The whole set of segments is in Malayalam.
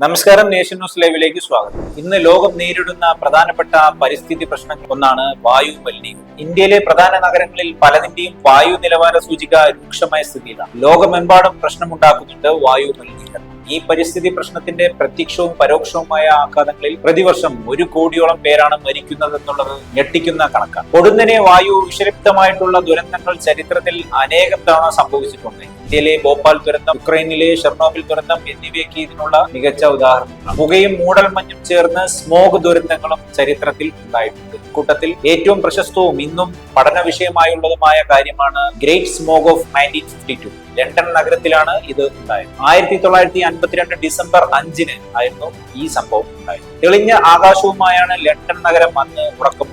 നമസ്കാരം നേഷൻ ന്യൂസ് ലൈവിലേക്ക് സ്വാഗതം. ഇന്ന് ലോകം നേരിടുന്ന പ്രധാനപ്പെട്ട പരിസ്ഥിതി പ്രശ്നങ്ങൾ ഒന്നാണ് വായു മലിനീകരണം. ഇന്ത്യയിലെ പ്രധാന നഗരങ്ങളിൽ പലതിന്റെയും വായു നിലവാര സൂചിക രൂക്ഷമായ സ്ഥിതിയിലാണ്. ലോകമെമ്പാടും പ്രശ്നമുണ്ടാക്കുന്നുണ്ട് വായു മലിനീകരണം. ഈ പരിസ്ഥിതി പ്രശ്നത്തിന്റെ പ്രത്യക്ഷവും പരോക്ഷവുമായ ആഘാതങ്ങളിൽ പ്രതിവർഷം ഒരു കോടിയോളം പേരാണ് മരിക്കുന്നത് എന്നുള്ളത് ഞെട്ടിക്കുന്ന കണക്കാണ്. പൊടുന്നനെ വായു വിഷലിപ്തമായിട്ടുള്ള ദുരന്തങ്ങൾ ചരിത്രത്തിൽ അനേകം തവണ സംഭവിച്ചിട്ടുണ്ട്. ഇന്ത്യയിലെ ഭോപ്പാൽ ദുരന്തം ഉക്രൈനിലെ ഷെർണോബിൽ ദുരന്തം എന്നിവയ്ക്ക് ഇതിനുള്ള മികച്ച ഉദാഹരണങ്ങളാണ്. പുകയും മൂടൽമഞ്ഞും ചേർന്ന് സ്മോഗ് ദുരന്തങ്ങളും ചരിത്രത്തിൽ ഉണ്ടായിട്ടുണ്ട്. കൂട്ടത്തിൽ ഏറ്റവും പ്രശസ്തവും ഇന്നും പഠന വിഷയമായുള്ളതുമായ കാര്യമാണ് great smog of nineteen fifty two. London നഗരത്തിലാണ് ഇത് ഉണ്ടായത്. ആയിരത്തി തൊള്ളായിരത്തി അൻപത്തിരണ്ട് ഡിസംബർ അഞ്ചിന് ആയിരുന്നു ഈ സംഭവം ഉണ്ടായത്. തെളിഞ്ഞ ആകാശവുമായാണ് ലണ്ടൻ നഗരം അന്ന് ഉറക്കം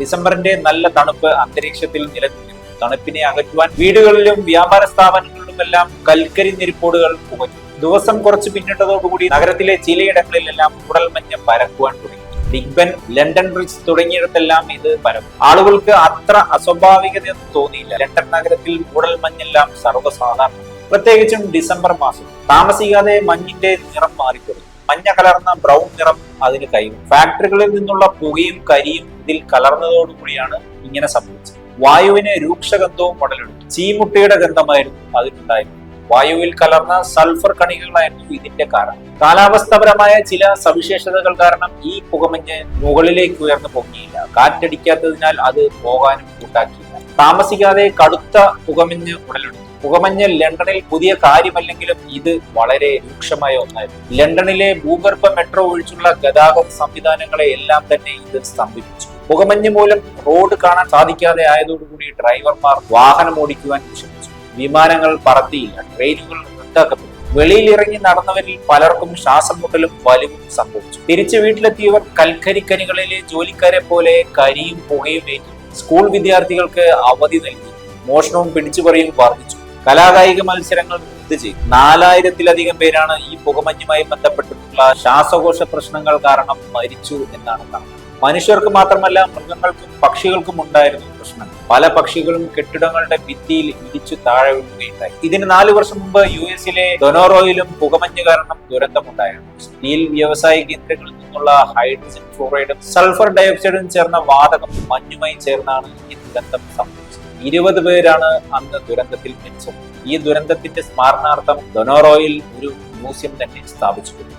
ഡിസംബറിന്റെ നല്ല തണുപ്പ് അന്തരീക്ഷത്തിൽ നിലനിന്നു തണുപ്പിനെ അകറ്റുവാൻ വീടുകളിലും വ്യാപാര സ്ഥാപനങ്ങളിലുമെല്ലാം കൽക്കരി നിരിപ്പോടുകൾ പുകഞ്ഞു. ദിവസം കുറച്ച് പിന്നിട്ടതോടുകൂടി നഗരത്തിലെ ചിലയിടങ്ങളിലെല്ലാം ഉടൽമഞ്ഞ് പരക്കുവാൻ തുടങ്ങി. ബിഗ് ബെൻ ലണ്ടൻ ബ്രിഡ്ജ് തുടങ്ങിയിടത്തെല്ലാം ഇത് പരന്നു. ആളുകൾക്ക് അത്ര അസ്വാഭാവികതയൊന്നും തോന്നിയില്ല. ലണ്ടൻ നഗരത്തിൽ ഉടൽമഞ്ഞെല്ലാം സർവസാധാരണ. പ്രത്യേകിച്ചും ഡിസംബർ മാസം. താമസിക്കാതെ മഞ്ഞിന്റെ നിറം മാറിത്തുടങ്ങി. മഞ്ഞ കലർന്ന ബ്രൗൺ നിറം അതിന് കൈവന്നു. ഫാക്ടറികളിൽ നിന്നുള്ള പുകയും കരിയും ഇതിൽ കലർന്നതോടുകൂടിയാണ് ഇങ്ങനെ സംഭവിച്ചത്. വായുവിന് രൂക്ഷഗന്ധവും ഉടലെടുത്തു. ചീമുട്ടിയുടെ ഗന്ധമായിരുന്നു അതിനുണ്ടായിരുന്നത്. വായുവിൽ കലർന്ന സൾഫർ കണികകളായിരുന്നു ഇതിന്റെ കാരണം. കാലാവസ്ഥപരമായ ചില സവിശേഷതകൾ കാരണം ഈ പുകമഞ്ഞ് മുകളിലേക്ക് ഉയർന്നു പൊങ്ങിയില്ല. കാറ്റടിക്കാത്തതിനാൽ അത് പോകാനും കൂട്ടാക്കിയില്ല. താമസിക്കാതെ കടുത്ത പുകമഞ്ഞ് ഉടലെടുത്തു. പുകമഞ്ഞ് ലണ്ടനിൽ പുതിയ കാര്യമല്ലെങ്കിലും ഇത് വളരെ രൂക്ഷമായ ഒന്നായിരുന്നു. ലണ്ടനിലെ ഭൂഗർഭ മെട്രോ ഒഴിച്ചുള്ള ഗതാഗത സംവിധാനങ്ങളെ എല്ലാം തന്നെ ഇത് സ്തംഭിപ്പിച്ചു. പുകമഞ്ഞ് മൂലം റോഡ് കാണാൻ സാധിക്കാതെ ആയതോടുകൂടി ഡ്രൈവർമാർ വാഹനം ഓടിക്കുവാൻ വിഷമിച്ചു. വിമാനങ്ങൾ പറത്തിയില്ല ട്രെയിനുകൾ റദ്ദാക്കപ്പെട്ടു. വെളിയിൽ ഇറങ്ങി നടന്നവരിൽ പലർക്കും ശ്വാസം മുട്ടലും വലിവും സംഭവിച്ചു. തിരിച്ചു വീട്ടിലെത്തിയവർ കൽക്കരിക്കനികളിലെ ജോലിക്കാരെ പോലെ കരിയും പുകയും ഏറ്റു സ്കൂൾ വിദ്യാർത്ഥികൾക്ക് അവധി നൽകി. മോഷണവും പിടിച്ചുപറിയും വർദ്ധിച്ചു. കലാകായിക മത്സരങ്ങൾ ചെയ്തു. നാലായിരത്തിലധികം പേരാണ് ഈ പുകമഞ്ഞുമായി ബന്ധപ്പെട്ടിട്ടുള്ള ശ്വാസകോശ പ്രശ്നങ്ങൾ കാരണം മരിച്ചു എന്നാണ് കണക്ക് മനുഷ്യർക്ക് മാത്രമല്ല മൃഗങ്ങൾക്കും പക്ഷികൾക്കും ഉണ്ടായിരുന്നു പ്രശ്നം. പല പക്ഷികളും കെട്ടിടങ്ങളുടെ ഭിത്തിയിൽ ഇടിച്ചു താഴെ വീഴുകയുണ്ടായി. ഇതിന് നാല് വർഷം മുമ്പ് യു എസിലെ ഡൊനോറോയിലും പുകമഞ്ഞ് കാരണം ദുരന്തമുണ്ടായിരുന്നു. സ്റ്റീൽ വ്യവസായ കേന്ദ്രങ്ങളിൽ നിന്നുള്ള ഹൈഡ്രജൻ ഫ്ലോറൈഡും സൾഫർ ഡയോക്സൈഡും ചേർന്ന വാതകം മഞ്ഞുമായി ചേർന്നാണ് ഈ ദുരന്തം സംഭവിച്ചത്. ഇരുപത് പേരാണ് അന്ന് ദുരന്തത്തിൽ മരിച്ചത്. ഈ ദുരന്തത്തിന്റെ സ്മരണാർത്ഥം ഡൊനോറോയിൽ ഒരു മ്യൂസിയം തന്നെ സ്ഥാപിച്ചിട്ടുണ്ട്.